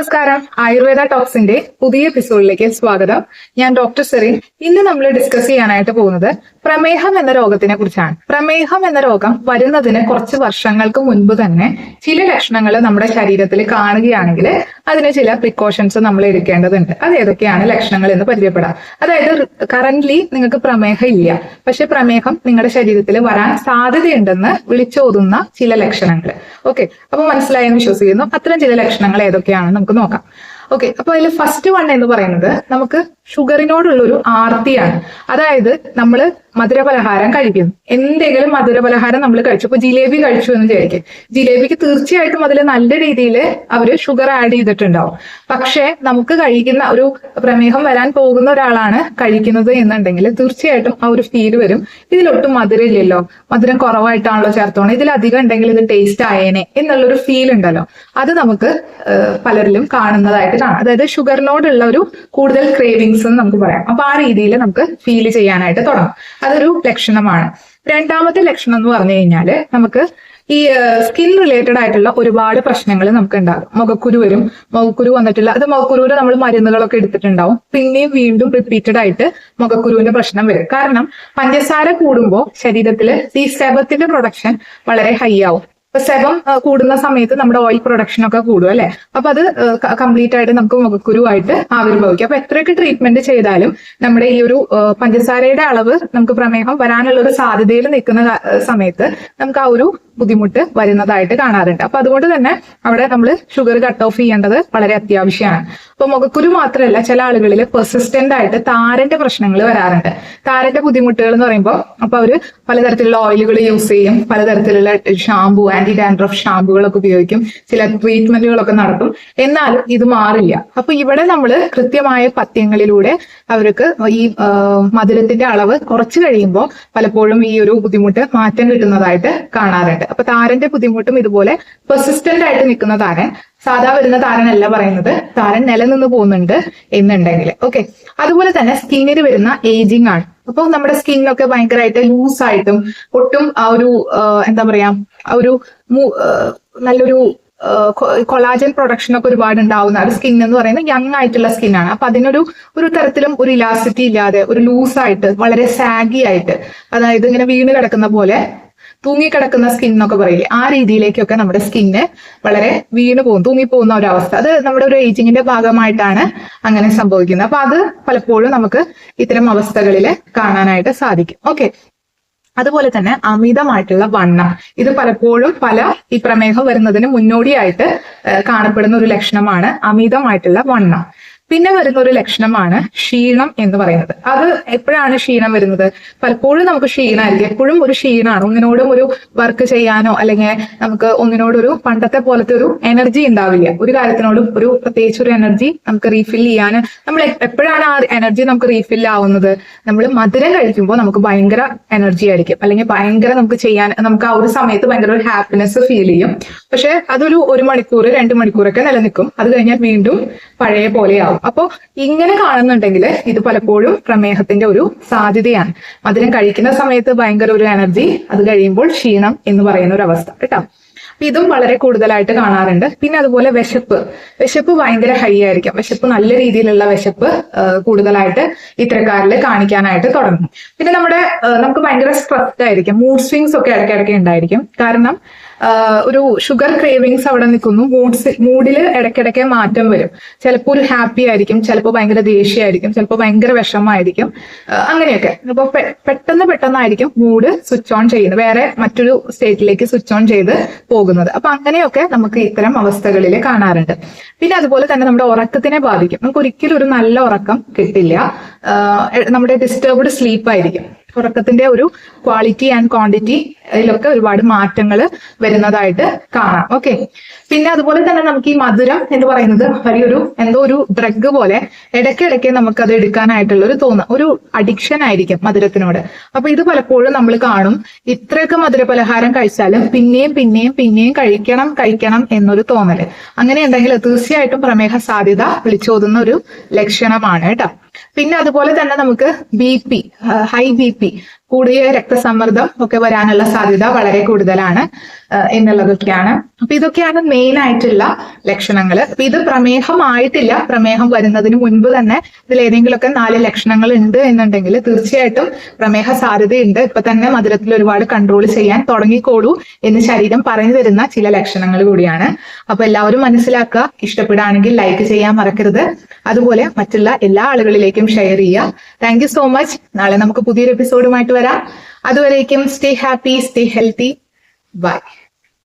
നമസ്കാരം. ആയുർവേദ ടോക്സിന്റെ പുതിയ എപ്പിസോഡിലേക്ക് സ്വാഗതം. ഞാൻ ഡോക്ടർ സെറിൻ. ഇന്ന് നമ്മൾ ഡിസ്കസ് ചെയ്യാനായിട്ട് പോകുന്നത് പ്രമേഹം എന്ന രോഗത്തിനെ കുറിച്ചാണ്. പ്രമേഹം എന്ന രോഗം വരുന്നതിന് കുറച്ച് വർഷങ്ങൾക്ക് മുൻപ് തന്നെ ചില ലക്ഷണങ്ങൾ നമ്മുടെ ശരീരത്തിൽ കാണുകയാണെങ്കിൽ അതിന് ചില പ്രിക്കോഷൻസ് നമ്മൾ എടുക്കേണ്ടതുണ്ട്. അത് ഏതൊക്കെയാണ് ലക്ഷണങ്ങൾ എന്ന് പരിചയപ്പെടാം. അതായത് കറന്റ്ലി നിങ്ങൾക്ക് പ്രമേഹം ഇല്ല. പക്ഷെ പ്രമേഹം നിങ്ങളുടെ ശരീരത്തിൽ വരാൻ സാധ്യതയുണ്ടെന്ന് വിളിച്ചോതുന്ന ചില ലക്ഷണങ്ങൾ. ഓക്കെ അപ്പൊ മനസ്സിലായെന്ന് വിശ്വസിക്കുന്നു. അത്തരം ചില ലക്ഷണങ്ങൾ ഏതൊക്കെയാണെന്ന് നമുക്ക് നോക്കാം. ഓക്കെ അപ്പൊ അതിൽ ഫസ്റ്റ് വൺ എന്ന് പറയുന്നത് നമുക്ക് ഷുഗറിനോടുള്ള ഒരു ആർത്തിയാണ്. അതായത് നമ്മൾ മധുരപലഹാരം കഴിക്കുന്നു. എന്തെങ്കിലും മധുരപലഹാരം നമ്മൾ കഴിച്ചു. ഇപ്പൊ ജിലേബി കഴിച്ചു എന്ന് വിചാരിക്കും. ജിലേബിക്ക് തീർച്ചയായിട്ടും അതിൽ നല്ല രീതിയിൽ അവർ ഷുഗർ ആഡ് ചെയ്തിട്ടുണ്ടാവും. പക്ഷേ നമുക്ക് കഴിക്കുന്ന ഒരു പ്രമേഹം വരാൻ പോകുന്ന ഒരാളാണ് കഴിക്കുന്നത് എന്നുണ്ടെങ്കിൽ തീർച്ചയായിട്ടും ആ ഒരു ഫീൽ വരും. ഇതിലൊട്ടും മധുരം ഇല്ലല്ലോ മധുരം കുറവായിട്ടാണല്ലോ ചേർത്തോണം. ഇതിലധികം ഉണ്ടെങ്കിൽ ഇത് ടേസ്റ്റ് ആയേനെ എന്നുള്ളൊരു ഫീൽ ഉണ്ടല്ലോ. അത് നമുക്ക് പലരിലും കാണുന്നതായിട്ട് കാണാം. അതായത് ഷുഗറിനോടുള്ള ഒരു കൂടുതൽ ക്രേവിങ്സ് എന്ന് നമുക്ക് പറയാം. അപ്പൊ ആ രീതിയിൽ നമുക്ക് ഫീൽ ചെയ്യാനായിട്ട് തുടങ്ങും. അതൊരു ലക്ഷണമാണ്. രണ്ടാമത്തെ ലക്ഷണം എന്ന് പറഞ്ഞു കഴിഞ്ഞാൽ നമുക്ക് ഈ സ്കിൻ റിലേറ്റഡ് ആയിട്ടുള്ള ഒരുപാട് പ്രശ്നങ്ങൾ നമുക്ക് ഉണ്ടാകും മുഖക്കുരു വരും മുഖക്കുരു വന്നിട്ടില്ല. അത് മുഖക്കുരുവിന് നമ്മൾ മരുന്നുകളൊക്കെ എടുത്തിട്ടുണ്ടാവും. പിന്നെയും വീണ്ടും റിപ്പീറ്റഡ് ആയിട്ട് മുഖക്കുരുവിന്റെ പ്രശ്നം വരും. കാരണം പഞ്ചസാര കൂടുമ്പോൾ ശരീരത്തിൽ ഈ സെബത്തിന്റെ പ്രൊഡക്ഷൻ വളരെ ഹൈ ആവും. ഇപ്പൊ സെബം കൂടുന്ന സമയത്ത് നമ്മുടെ ഓയിൽ പ്രൊഡക്ഷൻ ഒക്കെ കൂടും അല്ലെ? അപ്പൊ അത് കംപ്ലീറ്റ് ആയിട്ട് നമുക്ക് മുഖക്കുരുവായിട്ട് ആവിർഭവിക്കും. അപ്പൊ എത്രയൊക്കെ ട്രീറ്റ്മെന്റ് ചെയ്താലും നമ്മുടെ ഈ ഒരു പഞ്ചസാരയുടെ അളവ് നമുക്ക് പ്രമേഹം വരാനുള്ള ഒരു സാധ്യതയിൽ നിൽക്കുന്ന സമയത്ത് നമുക്ക് ആ ഒരു ബുദ്ധിമുട്ട് വരുന്നതായിട്ട് കാണാറുണ്ട്. അപ്പൊ അതുകൊണ്ട് തന്നെ അവിടെ നമ്മൾ ഷുഗർ കട്ട് ഓഫ് ചെയ്യേണ്ടത് വളരെ അത്യാവശ്യമാണ്. അപ്പൊ മുഖക്കുരു മാത്രമല്ല ചില ആളുകളിൽ പെർസിസ്റ്റന്റ് ആയിട്ട് താരന്റെ പ്രശ്നങ്ങൾ വരാറുണ്ട്. താരന്റെ ബുദ്ധിമുട്ടുകൾ എന്ന് പറയുമ്പോൾ അപ്പൊ അവർ പലതരത്തിലുള്ള ഓയിലുകൾ യൂസ് ചെയ്യും പലതരത്തിലുള്ള ഷാമ്പു ആന്റി ഡാൻഡ്രഫ് ഷാമ്പുകളൊക്കെ ഉപയോഗിക്കും ചില ട്രീറ്റ്മെന്റുകളൊക്കെ നടത്തും. എന്നാലും ഇത് മാറില്ല. അപ്പൊ ഇവിടെ നമ്മൾ കൃത്യമായ പഥ്യങ്ങളിലൂടെ അവർക്ക് ഈ മധുരത്തിന്റെ അളവ് കുറച്ച് കഴിയുമ്പോൾ പലപ്പോഴും ഈ ഒരു ബുദ്ധിമുട്ട് മാറ്റം കിട്ടുന്നതായിട്ട് കാണാറുണ്ട്. അപ്പൊ താരന്റെ ബുദ്ധിമുട്ടും ഇതുപോലെ പെർസിസ്റ്റന്റ് ആയിട്ട് നിൽക്കുന്ന താരൻ സാധാ വരുന്ന താരനല്ല പറയുന്നത്. താരൻ നിലനിന്ന് പോകുന്നുണ്ട് എന്നുണ്ടെങ്കിൽ. ഓക്കെ അതുപോലെ തന്നെ സ്കിന്നിന് വരുന്ന ഏജിങ് ആണ്. അപ്പോൾ നമ്മുടെ സ്കിന്നൊക്കെ ഭയങ്കരമായിട്ട് ലൂസ് ആയിട്ടും ഒട്ടും ആ ഒരു എന്താ പറയാ ഒരു നല്ലൊരു കൊളാജൻ പ്രൊഡക്ഷൻ ഒക്കെ ഒരുപാട് ഉണ്ടാവുന്ന ഒരു സ്കിൻ എന്ന് പറയുന്നത് യങ് ആയിട്ടുള്ള സ്കിന്നാണ് അപ്പൊ അതിനൊരു ഒരു തരത്തിലും ഒരു ഇലാസിറ്റി ഇല്ലാതെ ഒരു ലൂസ് ആയിട്ട് വളരെ സാഗി ആയിട്ട് അതായത് ഇങ്ങനെ വീണ് കിടക്കുന്ന പോലെ തൂങ്ങിക്കിടക്കുന്ന സ്കിൻ എന്നൊക്കെ പറയില്ലേ ആ രീതിയിലേക്കൊക്കെ നമ്മുടെ സ്കിന്ന് വളരെ വീണ് പോകും തൂങ്ങിപ്പോകുന്ന ഒരു അവസ്ഥ അത് നമ്മുടെ ഒരു ഏജിങ്ങിന്റെ ഭാഗമായിട്ടാണ് അങ്ങനെ സംഭവിക്കുന്നത്. അപ്പൊ അത് പലപ്പോഴും നമുക്ക് ഇത്തരം അവസ്ഥകളിൽ കാണാനായിട്ട് സാധിക്കും. ഓക്കെ അതുപോലെ തന്നെ അമിതമായിട്ടുള്ള വണ്ണം. ഇത് പലപ്പോഴും പല ഈ പ്രമേഹം വരുന്നതിന് മുന്നോടിയായിട്ട് കാണപ്പെടുന്ന ഒരു ലക്ഷണമാണ് അമിതമായിട്ടുള്ള വണ്ണം. പിന്നെ വരുന്ന ഒരു ലക്ഷണമാണ് ക്ഷീണം എന്ന് പറയുന്നത്. അത് എപ്പോഴാണ് ക്ഷീണം വരുന്നത്? പലപ്പോഴും നമുക്ക് ക്ഷീണമായിരിക്കും എപ്പോഴും ഒരു ക്ഷീണമാണ്. ഒന്നിനോടും ഒരു വർക്ക് ചെയ്യാനോ അല്ലെങ്കിൽ നമുക്ക് ഒന്നിനോടൊരു പണ്ടത്തെ പോലത്തെ ഒരു എനർജി ഉണ്ടാവില്ല. ഒരു കാര്യത്തിനോടും ഒരു പ്രത്യേകിച്ച് ഒരു എനർജി നമുക്ക് റീഫിൽ ചെയ്യാൻ നമ്മൾ എപ്പോഴാണ് ആ എനർജി നമുക്ക് റീഫിൽ ആവുന്നത്? നമ്മൾ മധുരം കഴിക്കുമ്പോൾ നമുക്ക് ഭയങ്കര എനർജി ആയിരിക്കും. അല്ലെങ്കിൽ ഭയങ്കര നമുക്ക് ചെയ്യാൻ നമുക്ക് ആ ഒരു സമയത്ത് ഭയങ്കര ഒരു ഹാപ്പിനെസ് ഫീൽ ചെയ്യും. പക്ഷെ അതൊരു ഒരു മണിക്കൂർ രണ്ട് മണിക്കൂറൊക്കെ നിലനിൽക്കും. അത് കഴിഞ്ഞാൽ വീണ്ടും പഴയ പോലെയാവും അപ്പോൾ ഇങ്ങനെ കാണുന്നുണ്ടെങ്കിൽ ഇത് പലപ്പോഴും പ്രമേഹത്തിന്റെ ഒരു സാധ്യതയാണ്. മധുരം കഴിക്കുന്ന സമയത്ത് ഭയങ്കര ഒരു എനർജി അത് കഴിയുമ്പോൾ ക്ഷീണം എന്ന് പറയുന്ന ഒരു അവസ്ഥ കേട്ടോ? ഇതും വളരെ കൂടുതലായിട്ട് കാണാറുണ്ട്. പിന്നെ അതുപോലെ വിശപ്പ്. വിശപ്പ് ഭയങ്കര ഹൈ ആയിരിക്കും. വിശപ്പ് നല്ല രീതിയിലുള്ള വിശപ്പ് കൂടുതലായിട്ട് ഇത്തരക്കാരിൽ കാണിക്കാനായിട്ട് തുടങ്ങും. പിന്നെ നമ്മുടെ നമുക്ക് ഭയങ്കര സ്ട്രെസ്ഡ് ആയിരിക്കും. മൂഡ് സ്വിങ്സ് ഒക്കെ ഇടയ്ക്കിടയ്ക്ക് ഉണ്ടായിരിക്കും. കാരണം ഒരു ഷുഗർ ക്രേവിങ്സ് അവിടെ നിൽക്കുന്നു. മൂഡ്സ് മൂഡിൽ ഇടയ്ക്കിടയ്ക്ക് മാറ്റം വരും. ചിലപ്പോൾ ഒരു ഹാപ്പി ആയിരിക്കും ചിലപ്പോൾ ഭയങ്കര ദേഷ്യമായിരിക്കും ചിലപ്പോൾ ഭയങ്കര വിഷമമായിരിക്കും. അങ്ങനെയൊക്കെ. അപ്പോൾ പെട്ടെന്ന് പെട്ടെന്നായിരിക്കും മൂഡ് സ്വിച്ച് ഓൺ ചെയ്യുന്നത്. വേറെ മറ്റൊരു സ്റ്റേറ്റിലേക്ക് സ്വിച്ച് ഓൺ ചെയ്ത് പോകുന്നത്. അപ്പൊ അങ്ങനെയൊക്കെ നമുക്ക് ഇത്തരം അവസ്ഥകളിൽ കാണാറുണ്ട്. പിന്നെ അതുപോലെ തന്നെ നമ്മുടെ ഉറക്കത്തിനെ ബാധിക്കും. നമുക്ക് ഒരിക്കലും ഒരു നല്ല ഉറക്കം കിട്ടില്ല. നമ്മുടെ ഡിസ്റ്റർബ്ഡ് സ്ലീപ്പ് ആയിരിക്കും. ഉറക്കത്തിന്റെ ഒരു ക്വാളിറ്റി ആൻഡ് ക്വാണ്ടിറ്റി അതിലൊക്കെ ഒരുപാട് മാറ്റങ്ങൾ വരുന്നതായിട്ട് കാണാം. ഓക്കെ പിന്നെ അതുപോലെ തന്നെ നമുക്ക് ഈ മധുരം എന്ന് പറയുന്നത് വലിയൊരു എന്തോ ഒരു ഡ്രഗ് പോലെ ഇടയ്ക്കിടയ്ക്ക് നമുക്ക് അത് എടുക്കാനായിട്ടുള്ള ഒരു തോന്നുക ഒരു അഡിക്ഷൻ ആയിരിക്കും മധുരത്തിനോട്. അപ്പൊ ഇത് പലപ്പോഴും നമ്മൾ കാണും. ഇത്രയൊക്കെ മധുര പലഹാരം കഴിച്ചാലും പിന്നെയും പിന്നെയും പിന്നെയും കഴിക്കണം കഴിക്കണം എന്നൊരു തോന്നൽ. അങ്ങനെ ഉണ്ടെങ്കിൽ തീർച്ചയായിട്ടും പ്രമേഹ സാധ്യത വിളിച്ചോതുന്ന ഒരു ലക്ഷണമാണ് കേട്ടോ. പിന്നെ അതുപോലെ തന്നെ നമുക്ക് B P high B P കൂടിയ രക്തസമ്മർദ്ദം ഒക്കെ വരാനുള്ള സാധ്യത വളരെ കൂടുതലാണ് എന്നുള്ളതൊക്കെയാണ്. അപ്പൊ ഇതൊക്കെയാണ് മെയിൻ ആയിട്ടുള്ള ലക്ഷണങ്ങൾ അപ്പൊ ഇത് പ്രമേഹമായിട്ടില്ല. പ്രമേഹം വരുന്നതിന് മുൻപ് തന്നെ ഇതിൽ ഏതെങ്കിലുമൊക്കെ നാല് ലക്ഷണങ്ങൾ ഉണ്ട് എന്നുണ്ടെങ്കിൽ തീർച്ചയായിട്ടും പ്രമേഹ സാധ്യതയുണ്ട്. ഇപ്പൊ തന്നെ മധുരത്തിൽ ഒരുപാട് കൺട്രോൾ ചെയ്യാൻ തുടങ്ങിക്കോളൂ എന്ന് ശരീരം പറഞ്ഞു തരുന്ന ചില ലക്ഷണങ്ങൾ കൂടിയാണ്. അപ്പൊ എല്ലാവരും മനസ്സിലാക്കുക. ഇഷ്ടപ്പെടുകയാണെങ്കിൽ ലൈക്ക് ചെയ്യാൻ മറക്കരുത്. അതുപോലെ മറ്റുള്ള എല്ലാ ആളുകളിലേക്കും ഷെയർ ചെയ്യുക. താങ്ക് സോ മച്ച് നാളെ നമുക്ക് പുതിയൊരു എപ്പിസോഡുമായിട്ട് വരാം. അതുവരേക്കും stay happy stay healthy bye